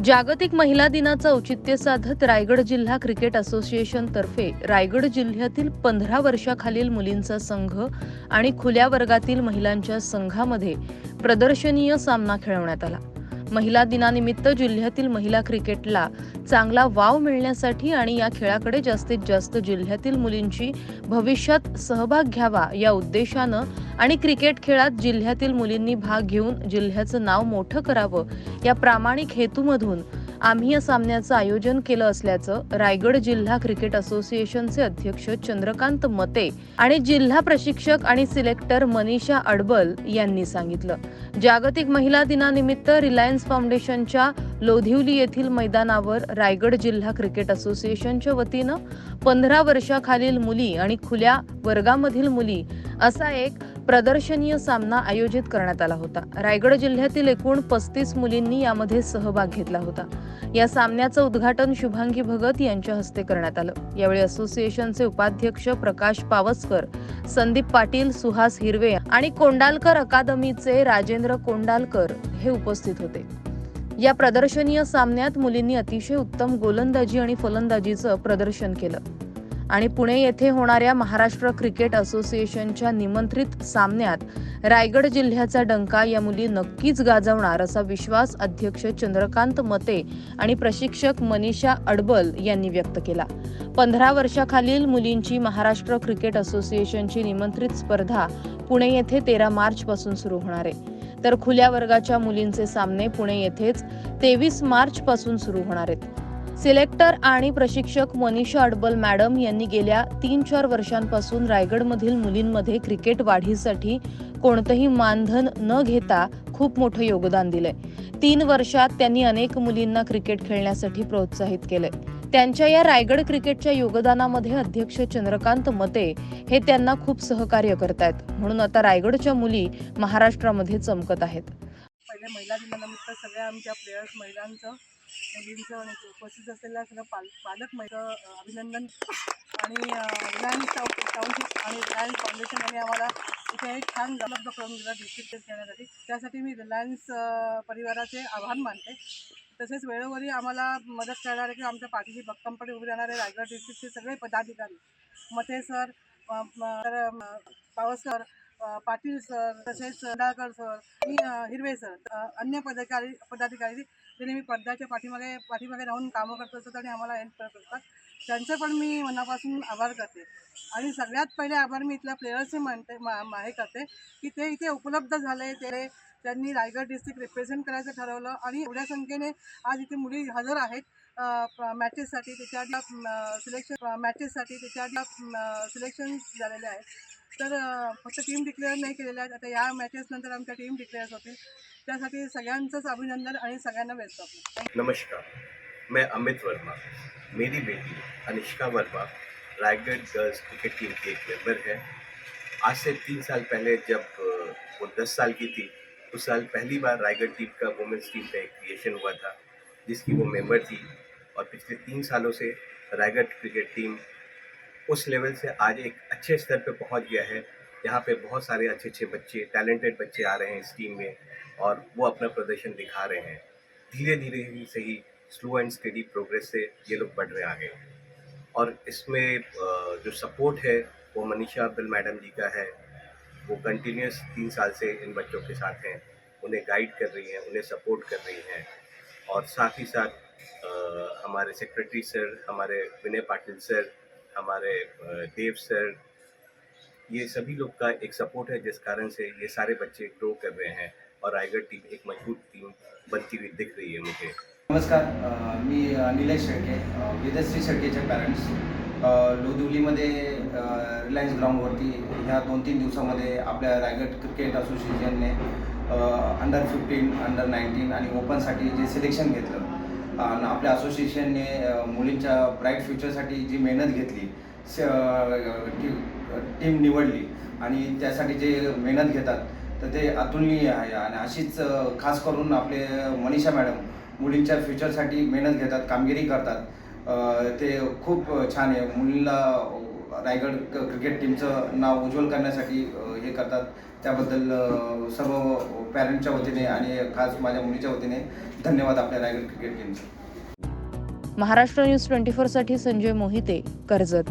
जागतिक महिला दिनाचं औचित्य साधत रायगड जिल्हा क्रिकेट असोसिएशन तर्फे रायगड जिल्ह्यातील पंधरा वर्षाखालील मुलींचा संघ आणि खुल्या वर्गातील महिलांच्या संघामध्ये प्रदर्शनीय सामना खेळवण्यात आला. महिला दिनानिमित्त जिल्ह्यातील महिला क्रिकेटला चांगला वाव मिळण्यासाठी आणि या खेळाकडे जास्तीत जास्त जिल्ह्यातील मुलींची भविष्यात सहभाग घ्यावा या उद्देशानं आणि क्रिकेट खेळात जिल्ह्यातील मुलींनी भाग घेऊन जिल्ह्याचं नाव मोठं करावं या प्रामाणिक हेतूमधून आम्ही या सामन्याचं आयोजन केलं असल्याचं रायगड जिल्हा क्रिकेट असोसिएशनचे अध्यक्ष चंद्रकांत मते आणि जिल्हा प्रशिक्षक आणि सिलेक्टर मनीषा अडबल यांनी सांगितलं. जागतिक महिला दिनानिमित्त रिलायन्स फाउंडेशनच्या लोधिवली येथील मैदानावर रायगड जिल्हा क्रिकेट असोसिएशनच्या वतीनं पंधरा वर्षाखालील मुली आणि खुल्या वर्गामधील मुली असा एक प्रदर्शनीय सामना आयोजित करण्यात आला होता. रायगड जिल्ह्यातील एकूण पस्तीस मुलींनी यामध्ये सहभाग घेतला होता. या सामन्याचं उद्घाटन शुभांगी भगत यांच्या हस्ते करण्यात आलं. यावेळी असोसिएशनचे उपाध्यक्ष प्रकाश पावसकर संदीप पाटील सुहास हिरवे आणि कोंडालकर अकादमीचे राजेंद्र कोंडालकर हे उपस्थित होते. या प्रदर्शनीय सामन्यात मुलींनी अतिशय उत्तम गोलंदाजी आणि फलंदाजीचं प्रदर्शन केलं. आणि पुणे येथे होणाऱ्या महाराष्ट्र क्रिकेट असोसिएशनच्या निमंत्रित सामन्यात रायगड जिल्ह्याचा डंका या मुली नक्कीच गाजवणार असा विश्वास अध्यक्ष चंद्रकांत मते आणि प्रशिक्षक मनीषा अडबल यांनी व्यक्त केला. पंधरा वर्षाखालील मुलींची महाराष्ट्र क्रिकेट असोसिएशनची निमंत्रित स्पर्धा पुणे येथे तेरा मार्च पासून सुरू होणार आहे. तर खुल्या वर्गाच्या मुलींचे सामने पुणे येथेच तेवीस मार्च पासून सुरू होणार आहेत. सिलेक्टर आणि प्रशिक्षक मनीषा अडबल मॅडम यांनी गेल्या तीन चार वर्षांपासून रायगडमधील मुलींमध्ये क्रिकेट वाढीसाठी कोणतंही मानधन न घेता खूप मोठं योगदान दिलंय. तीन वर्षात त्यांनी अनेक मुलींना क्रिकेट खेळण्यासाठी प्रोत्साहित केलंय. त्यांच्या या रायगड क्रिकेटच्या योगदानामध्ये अध्यक्ष चंद्रकांत मते हे त्यांना खूप सहकार्य करतायत. म्हणून आता रायगडच्या मुली महाराष्ट्रामध्ये चमकत आहेत. पहिले महिला दिनानिमित्त सगळ्या आमच्या प्लेयर्स महिलांचं मुलींचं आणि उपस्थित असलेल्या सगळं पाल पालक मैत्र अभिनंदन आणि रिलायन्स टाउनशिप आणि रिलायन्स फाउंडेशन यांनी आम्हाला इथे एक छान उपलब्ध करून दिला डिस्ट्रिक्ट करण्यासाठी त्यासाठी मी रिलायन्स परिवाराचे आभार मानते. तसेच वेळोवेळी आम्हाला मदत करणारे किंवा आमच्या पाठीशी भक्कमपणे उभे राहणारे रायगड डिस्ट्रिक्टचे सगळे पदाधिकारी Mate sir Pawas sir Patil sir तसेच डाळकर सर आणि हिरवे सर अन्य पदाधिकारी पदाधिकारी ते नेहमी पडद्याच्या पाठीमागे पाठीमागे राहून कामं करत असतात आणि आम्हाला हेल्प करत असतात. त्यांचे पण मी मनापासून आभार करते. आणि सगळ्यात पहिले आभार मी इथल्या प्लेयर्सचे मानते मा मा- हे करते की ते इथे उपलब्ध झाले ते त्यांनी रायगड डिस्ट्रिक्ट रिप्रेझेंट करायचं ठरवलं आणि एवढ्या संख्येने आज इथे मुली हजर आहेत. मॅचेससाठी त्याच्या सिलेक्शन मॅचेससाठी त्याच्या सिलेक्शन झालेले आहेत. तर फक्त टीम डिक्लेअर नाही केलेल्या आहेत. आता या मॅचेस नंतर आमच्या टीम डिक्लेअर होतील. त्यासाठी सगळ्यांचंच अभिनंदन आणि सगळ्यांना बेस्ट ऑफ़ नमस्कार. मैं अमित वर्मा. मेरी बेटी Anishka Verma, Raigarh girls cricket team की एक मेंबर है. आज से तीन साल पहले जब वो दस साल की थी उस साल पहली बार रायगढ़ टीम का वुमेंस टीम का एक क्रिएशन हुआ था, जिसकी वो मेंबर थी. और पिछले तीन सालों से रायगढ़ क्रिकेट टीम उस लेवल से आज एक अच्छे स्तर पे पहुँच गया है। यहाँ पे बहुत सारे अच्छे अच्छे बच्चे टैलेंटेड बच्चे आ रहे हैं इस टीम में और वो अपना प्रदर्शन दिखा रहे हैं। धीरे धीरे ही सही स्लो एंड स्टेडी प्रोग्रेस से ये लोग बढ़ रहे आगे। और इसमें जो सपोर्ट है वो मनीषा अब्दुल मैडम जी का है। वो कंटिन्यूस तीन साल से इन बच्चों के साथ हैं। उन्हें गाइड कर रही हैं उन्हें सपोर्ट कर रही हैं। और साथ ही साथ अ, हमारे सेक्रेटरी सर हमारे विनय पाटिल सर हमारे देव सर ये सभी लोग का एक सपोर्ट है जिस कारण से ये सारे बच्चे ग्रो कर रहे हैं और रायगढ़ टीम एक मजबूत टीम बनती हुई दिख रही है मुझे। नमस्कार मी अ, निलेश शेळके वेदश्री शेळकेचे पॅरेंट्स लोधिवलीमध्ये रिलायन्स ग्राउंडवरती ह्या दोन तीन दिवसामध्ये आपल्या रायगड क्रिकेट असोसिएशनने अंडर फिफ्टीन अंडर नाईन्टीन आणि ओपनसाठी जे सिलेक्शन घेतलं आणि आपल्या असोसिएशनने मुलींच्या ब्राईट फ्युचरसाठी जी मेहनत घेतली स- टी- टीम निवडली आणि त्यासाठी जे मेहनत घेतात तर ते अतुलनीय आहे. आणि अशीच खास करून आपले मनीषा मॅडम मुलींच्या फ्युचरसाठी मेहनत घेतात कामगिरी करतात. ते खूप छान आहे. मुलींला रायगड क्रिकेट टीमचं नाव उज्ज्वल करण्यासाठी हे करतात. त्याबद्दल सर्व पॅरेंटच्या वतीने आणि खास माझ्या मुलीच्या वतीने धन्यवाद आपल्या रायगड क्रिकेट टीमचं महाराष्ट्र न्यूज ट्वेंटी फोरसाठी संजय मोहिते कर्जत.